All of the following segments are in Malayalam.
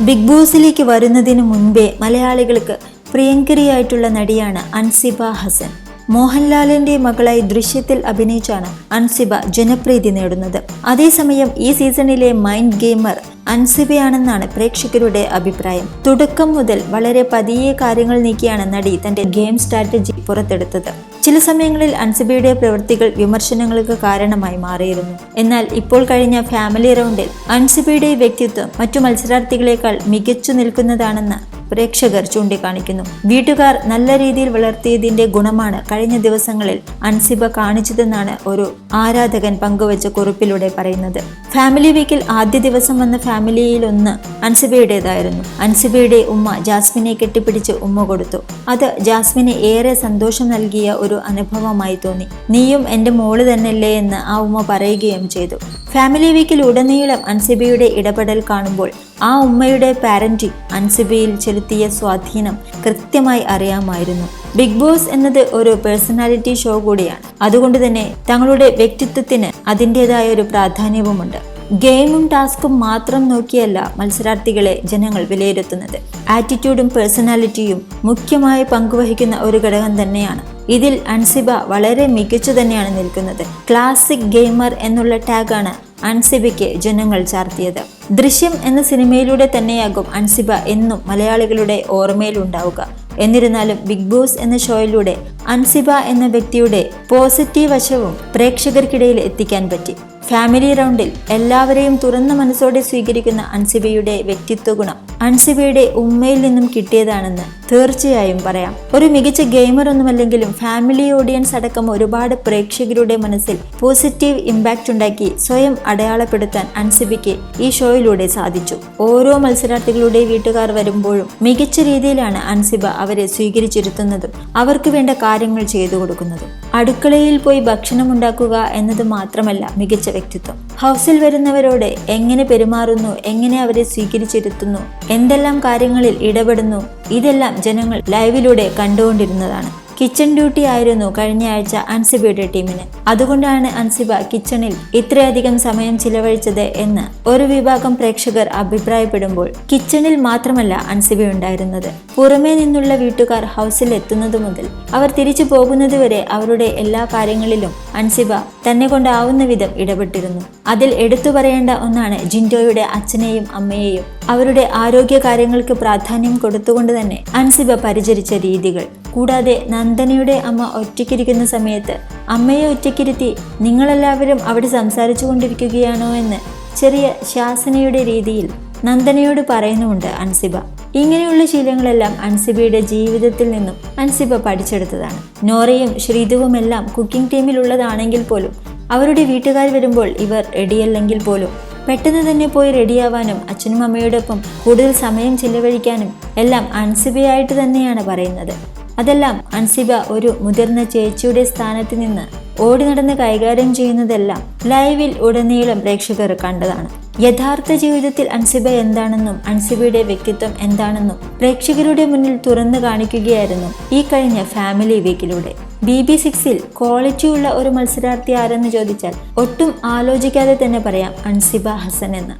ബിഗ് ബോസിലേക്ക് വരുന്നതിന് മുൻപേ മലയാളികൾക്ക് പ്രിയങ്കരിയായിട്ടുള്ള നടിയാണ് അൻസിബ ഹസൻ. മോഹൻലാലിന്റെ മകളായി ദൃശ്യത്തിൽ അഭിനയിച്ചാണ് അൻസിബ ജനപ്രീതി നേടുന്നത്. അതേസമയം ഈ സീസണിലെ മൈൻഡ് ഗെയിമർ അൻസിബയാണെന്നാണ് പ്രേക്ഷകരുടെ അഭിപ്രായം. തുടക്കം മുതൽ വളരെ പതിയെ കാര്യങ്ങൾ നീക്കിയാണ് നടി തന്റെ ഗെയിം സ്ട്രാറ്റജി പുറത്തെടുത്തത്. ചില സമയങ്ങളിൽ അൻസിബയുടെ പ്രവൃത്തികൾ വിമർശനങ്ങൾക്ക് കാരണമായി മാറിയിരുന്നു. എന്നാൽ ഇപ്പോൾ കഴിഞ്ഞ ഫാമിലി റൗണ്ടിൽ അൻസിബയുടെ വ്യക്തിത്വം മറ്റു മത്സരാർത്ഥികളെക്കാൾ മികച്ചു നിൽക്കുന്നതാണെന്ന് പ്രേക്ഷകർ ചൂണ്ടിക്കാണിക്കുന്നു. വീട്ടുകാർ നല്ല രീതിയിൽ വളർത്തിയതിന്റെ ഗുണമാണ് കഴിഞ്ഞ ദിവസങ്ങളിൽ അൻസിബ കാണിച്ചതെന്നാണ് ഒരു ആരാധകൻ പങ്കുവച്ച കുറിപ്പിലൂടെ പറയുന്നത്. ഫാമിലി വീക്കിൽ ആദ്യ ദിവസം വന്ന ഫാമിലിയിൽ ഒന്ന് അൻസിബയുടേതായിരുന്നു. അൻസിബയുടെ ഉമ്മ ജാസ്മിനെ കെട്ടിപ്പിടിച്ച് ഉമ്മ കൊടുത്തു. അത് ജാസ്മിന് ഏറെ സന്തോഷം നൽകിയ ഒരു അനുഭവമായി തോന്നി. നീയും എന്റെ മോൾ തന്നെയല്ലേ എന്ന് ആ ഉമ്മ പറയുകയും ചെയ്തു. ഫാമിലി വീക്കിൽ ഉടനീളം അൻസിബയുടെ ഇടപെടൽ കാണുമ്പോൾ ആ ഉമ്മയുടെ പാരന്റിംഗ് അൻസിബയിൽ ചെലുത്തിയ സ്വാധീനം കൃത്യമായി അറിയാമായിരുന്നു. ബിഗ് ബോസ് എന്നത് ഒരു പേഴ്സണാലിറ്റി ഷോ കൂടിയാണ്. അതുകൊണ്ട് തന്നെ തങ്ങളുടെ വ്യക്തിത്വത്തിന് അതിന്റെതായ ഒരു പ്രാധാന്യവുമുണ്ട്. ഗെയിമും ടാസ്കും മാത്രം നോക്കിയല്ല മത്സരാർത്ഥികളെ ജനങ്ങൾ വിലയിരുത്തുന്നത്. ആറ്റിറ്റ്യൂഡും പേഴ്സണാലിറ്റിയും മുഖ്യമായി പങ്കുവഹിക്കുന്ന ഒരു ഘടകം തന്നെയാണ്. ഇതിൽ അൻസിബ വളരെ മികച്ചു തന്നെയാണ് നിൽക്കുന്നത്. ക്ലാസിക് ഗെയിമർ എന്നുള്ള ടാഗാണ് അൻസിബയ്ക്ക് ജനങ്ങൾ ചാർത്തിയത്. ദൃശ്യം എന്ന സിനിമയിലൂടെ തന്നെയാകും അൻസിബ എന്നും മലയാളികളുടെ ഓർമ്മയിലുണ്ടാവുക. എന്നിരുന്നാലും ബിഗ് ബോസ് എന്ന ഷോയിലൂടെ അൻസിബ എന്ന വ്യക്തിയുടെ പോസിറ്റീവ് വശവും പ്രേക്ഷകർക്കിടയിൽ എത്തിക്കാൻ പറ്റി. ഫാമിലി റൗണ്ടിൽ എല്ലാവരെയും തുറന്ന മനസ്സോടെ സ്വീകരിക്കുന്ന അൻസിബയുടെ വ്യക്തിത്വ ഗുണം അൻസിബയുടെ ഉമ്മയിൽ നിന്നും കിട്ടിയതാണെന്ന് തീർച്ചയായും പറയാം. ഒരു മികച്ച ഗെയിമർ ഒന്നുമല്ലെങ്കിലും ഫാമിലി ഓഡിയൻസ് അടക്കം ഒരുപാട് പ്രേക്ഷകരുടെ മനസ്സിൽ പോസിറ്റീവ് ഇമ്പാക്റ്റ് ഉണ്ടാക്കി സ്വയം അടയാളപ്പെടുത്താൻ അൻസിബിക്ക് ഈ ഷോയിലൂടെ സാധിച്ചു. ഓരോ മത്സരാർത്ഥികളുടെ വീട്ടുകാർ വരുമ്പോഴും മികച്ച രീതിയിലാണ് അൻസിബ അവരെ സ്വീകരിച്ചിരുത്തുന്നതും അവർക്ക് വേണ്ട കാര്യങ്ങൾ ചെയ്തു കൊടുക്കുന്നതും. അടുക്കളയിൽ പോയി ഭക്ഷണം ഉണ്ടാക്കുക എന്നത് മാത്രമല്ല മികച്ച വ്യക്തിത്വം. ഹൗസിൽ വരുന്നവരോട് എങ്ങനെ പെരുമാറുന്നു എങ്ങനെ അവരെ സ്വീകരിച്ചിരുത്തുന്നു എന്തെല്ലാം കാര്യങ്ങളിൽ ഇടപെടുന്നു ഇതെല്ലാം ജനങ്ങൾ ലൈവിലൂടെ കണ്ടുകൊണ്ടിരുന്നതാണ്. കിച്ചൺ ഡ്യൂട്ടി ആയിരുന്നു കഴിഞ്ഞ ആഴ്ച അൻസിബയുടെ ടീമിന് അതുകൊണ്ടാണ് അൻസിബ കിച്ചണിൽ ഇത്രയധികം സമയം ചിലവഴിച്ചത് എന്ന് ഒരു വിഭാഗം പ്രേക്ഷകർ അഭിപ്രായപ്പെടുമ്പോൾ കിച്ചണിൽ മാത്രമല്ല അൻസിബ ഉണ്ടായിരുന്നത്. പുറമേ നിന്നുള്ള വീട്ടുകാർ ഹൗസിൽ എത്തുന്നത് മുതൽ അവർ തിരിച്ചു പോകുന്നതുവരെ അവരുടെ എല്ലാ കാര്യങ്ങളിലും അൻസിബ തന്നെ കൊണ്ടാവുന്ന വിധം ഇടപെട്ടിരുന്നു. അതിൽ എടുത്തു പറയേണ്ട ഒന്നാണ് ജിൻഡോയുടെ അച്ഛനെയും അമ്മയെയും. അവരുടെ ആരോഗ്യ കാര്യങ്ങൾക്ക് പ്രാധാന്യം കൊടുത്തുകൊണ്ട് തന്നെ അൻസിബ പരിചരിച്ച രീതികൾ. കൂടാതെ നന്ദനയുടെ അമ്മ ഒറ്റയ്ക്കിരിക്കുന്ന സമയത്ത് അമ്മയെ ഒറ്റയ്ക്കിരുത്തി നിങ്ങളെല്ലാവരും അവിടെ സംസാരിച്ചു കൊണ്ടിരിക്കുകയാണോ എന്ന് ചെറിയ ശാസനയുടെ രീതിയിൽ നന്ദനയോട് പറയുന്നുമുണ്ട് അൻസിബ. ഇങ്ങനെയുള്ള ശീലങ്ങളെല്ലാം അൻസിബയുടെ ജീവിതത്തിൽ നിന്നും അൻസിബ പഠിച്ചെടുത്തതാണ്. നോറയും ശ്രീതുവുമെല്ലാം കുക്കിംഗ് ടീമിലുള്ളതാണെങ്കിൽ പോലും അവരുടെ വീട്ടുകാർ വരുമ്പോൾ ഇവർ റെഡിയല്ലെങ്കിൽ പോലും പെട്ടെന്ന് തന്നെ പോയി റെഡിയാവാനും അച്ഛനും അമ്മയോടൊപ്പം കൂടുതൽ സമയം ചിലവഴിക്കാനും എല്ലാം അൻസിബയായിട്ട് തന്നെയാണ് പറയുന്നത്. അതെല്ലാം അൻസിബ ഒരു മുതിർന്ന ചേച്ചിയുടെ സ്ഥാനത്ത് നിന്ന് ഓടി നടന്ന് കൈകാര്യം ചെയ്യുന്നതെല്ലാം ലൈവിൽ ഉടനീളം പ്രേക്ഷകർ കണ്ടതാണ്. യഥാർത്ഥ ജീവിതത്തിൽ അൻസിബ എന്താണെന്നും അൻസിബയുടെ വ്യക്തിത്വം എന്താണെന്നും പ്രേക്ഷകരുടെ മുന്നിൽ തുറന്നു കാണിക്കുകയായിരുന്നു ഈ കഴിഞ്ഞ ഫാമിലി വീക്കിലൂടെ. ബി ബി സിക്സിൽ ക്വാളിറ്റിയുള്ള ഒരു മത്സരാർത്ഥി ആരെന്ന് ചോദിച്ചാൽ ഒട്ടും ആലോചിക്കാതെ തന്നെ പറയാം അൻസിബ ഹസൻ എന്ന്.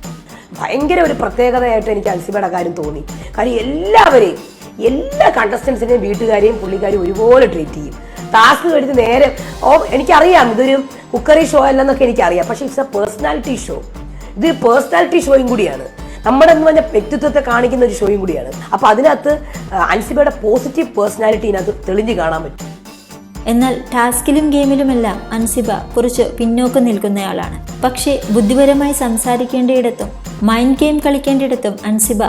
ഭയങ്കര ഒരു പ്രത്യേകതയായിട്ട് എനിക്ക് അൻസിബയുടെ കാര്യം തോന്നി. കാര്യം എല്ലാവരെയും എല്ലാ കണ്ടസ്റ്റൻസിനെയും വീട്ടുകാരെയും പുള്ളിക്കാരെയും ഒരുപോലെ ട്രീറ്റ് ചെയ്യും. ടാസ്ക് കഴിഞ്ഞ് നേരെ ഓ എനിക്കറിയാം ഇതൊരു കുക്കറി ഷോ അല്ലെന്നൊക്കെ എനിക്കറിയാം. പക്ഷേ ഇറ്റ്സ് എ പേഴ്സണാലിറ്റി ഷോ ഇത് പേഴ്സണാലിറ്റി ഷോയും കൂടിയാണ്. നമ്മുടെ എന്ന് പറഞ്ഞ വ്യക്തിത്വത്തെ കാണിക്കുന്ന ഒരു ഷോയും കൂടിയാണ്. അപ്പോൾ അതിനകത്ത് അൻസിബയുടെ പോസിറ്റീവ് പേഴ്സണാലിറ്റി ഇതിനകത്ത് തെളിഞ്ഞു കാണാൻ പറ്റും. എന്നാൽ ടാസ്കിലും ഗെയിമിലുമെല്ലാം അൻസിബ കുറച്ച് പിന്നോക്കം നിൽക്കുന്നയാളാണ്. പക്ഷേ ബുദ്ധിപരമായി സംസാരിക്കേണ്ടയിടത്തും മൈൻഡ് ഗെയിം കളിക്കേണ്ടയിടത്തും അൻസിബ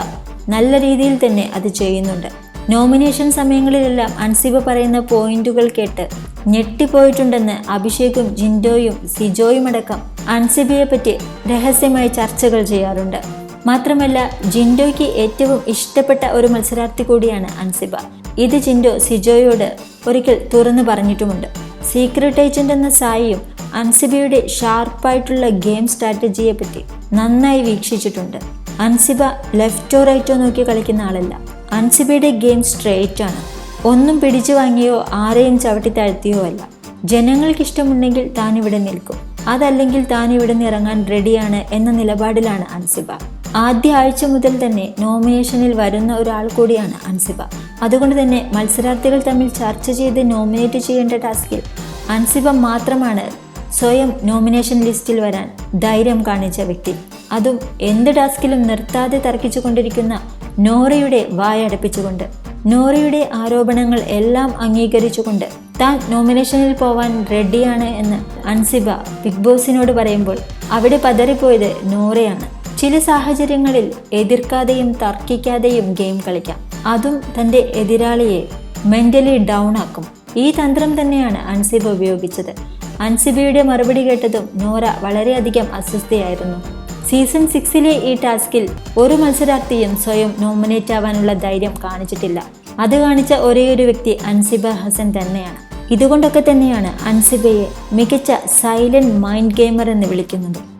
നല്ല രീതിയിൽ തന്നെ അത് ചെയ്യുന്നുണ്ട്. നോമിനേഷൻ സമയങ്ങളിലെല്ലാം അൻസിബ പറയുന്ന പോയിന്റുകൾ കേട്ട് ഞെട്ടിപ്പോയിട്ടുണ്ടെന്ന് അഭിഷേകും ജിൻഡോയും അൻസിബയെ പറ്റി രഹസ്യമായി ചർച്ചകൾ ചെയ്യാറുണ്ട്. മാത്രമല്ല ജിൻഡോയ്ക്ക് ഏറ്റവും ഇഷ്ടപ്പെട്ട ഒരു മത്സരാർത്ഥി കൂടിയാണ് അൻസിബ. ഇത് ജിൻഡോ സിജോയോട് ഒരിക്കൽ തുറന്നു പറഞ്ഞിട്ടുമുണ്ട്. സീക്രട്ട് ഏജന്റ് എന്ന സായിയും അൻസിബയുടെ ഷാർപ്പായിട്ടുള്ള ഗെയിം സ്ട്രാറ്റജിയെ പറ്റി നന്നായി വീക്ഷിച്ചിട്ടുണ്ട്. അൻസിബ ലെഫ്റ്റോ റൈറ്റോ നോക്കി കളിക്കുന്ന ആളല്ല. അൻസിബയുടെ ഗെയിം സ്ട്രേറ്റ് ആണ്. ഒന്നും പിടിച്ചു വാങ്ങിയോ ആരെയും ചവിട്ടി താഴ്ത്തിയോ അല്ല. ജനങ്ങൾക്ക് ഇഷ്ടമുണ്ടെങ്കിൽ താൻ ഇവിടെ നിൽക്കും. അതല്ലെങ്കിൽ താൻ ഇവിടെ നിന്ന് ഇറങ്ങാൻ റെഡിയാണ് എന്ന നിലപാടിലാണ് അൻസിബ. ആദ്യ ആഴ്ച മുതൽ തന്നെ നോമിനേഷനിൽ വരുന്ന ഒരാൾ കൂടിയാണ് അൻസിബ. അതുകൊണ്ട് തന്നെ മത്സരാർത്ഥികൾ തമ്മിൽ ചർച്ച ചെയ്ത് നോമിനേറ്റ് ചെയ്യേണ്ട ടാസ്കിൽ അൻസിബ മാത്രമാണ് സ്വയം നോമിനേഷൻ ലിസ്റ്റിൽ വരാൻ ധൈര്യം കാണിച്ച വ്യക്തി. അതും എന്ത് ടാസ്കിലും നിർത്താതെ തർക്കിച്ചു കൊണ്ടിരിക്കുന്ന നോറയുടെ വായടപ്പിച്ചുകൊണ്ട് നോറയുടെ ആരോപണങ്ങൾ എല്ലാം അംഗീകരിച്ചുകൊണ്ട് താൻ നോമിനേഷനിൽ പോവാൻ റെഡിയാണ് എന്ന് അൻസിബ ബിഗ് ബോസിനോട് പറയുമ്പോൾ അവിടെ പതറിപ്പോയത് നോറയാണ്. ചില സാഹചര്യങ്ങളിൽ എതിർക്കാതെയും തർക്കിക്കാതെയും ഗെയിം കളിക്കാം. അതും തന്റെ എതിരാളിയെ മെന്റലി ഡൗൺ ആക്കും. ഈ തന്ത്രം തന്നെയാണ് അൻസിബ ഉപയോഗിച്ചത്. അൻസിബയുടെ മറുപടി കേട്ടതും നോറ വളരെയധികം അസ്വസ്ഥയായിരുന്നു. സീസൺ സിക്സിലെ ഈ ടാസ്കിൽ ഒരു മത്സരാർത്ഥിയും സ്വയം നോമിനേറ്റ് ആവാനുള്ള ധൈര്യം കാണിച്ചിട്ടില്ല. അത് കാണിച്ച ഒരേയൊരു വ്യക്തി അൻസിബ ഹസൻ തന്നെയാണ്. ഇതുകൊണ്ടൊക്കെ തന്നെയാണ് അൻസിബയെ മികച്ച സൈലന്റ് മൈൻഡ് ഗെയിമർ എന്ന് വിളിക്കുന്നത്.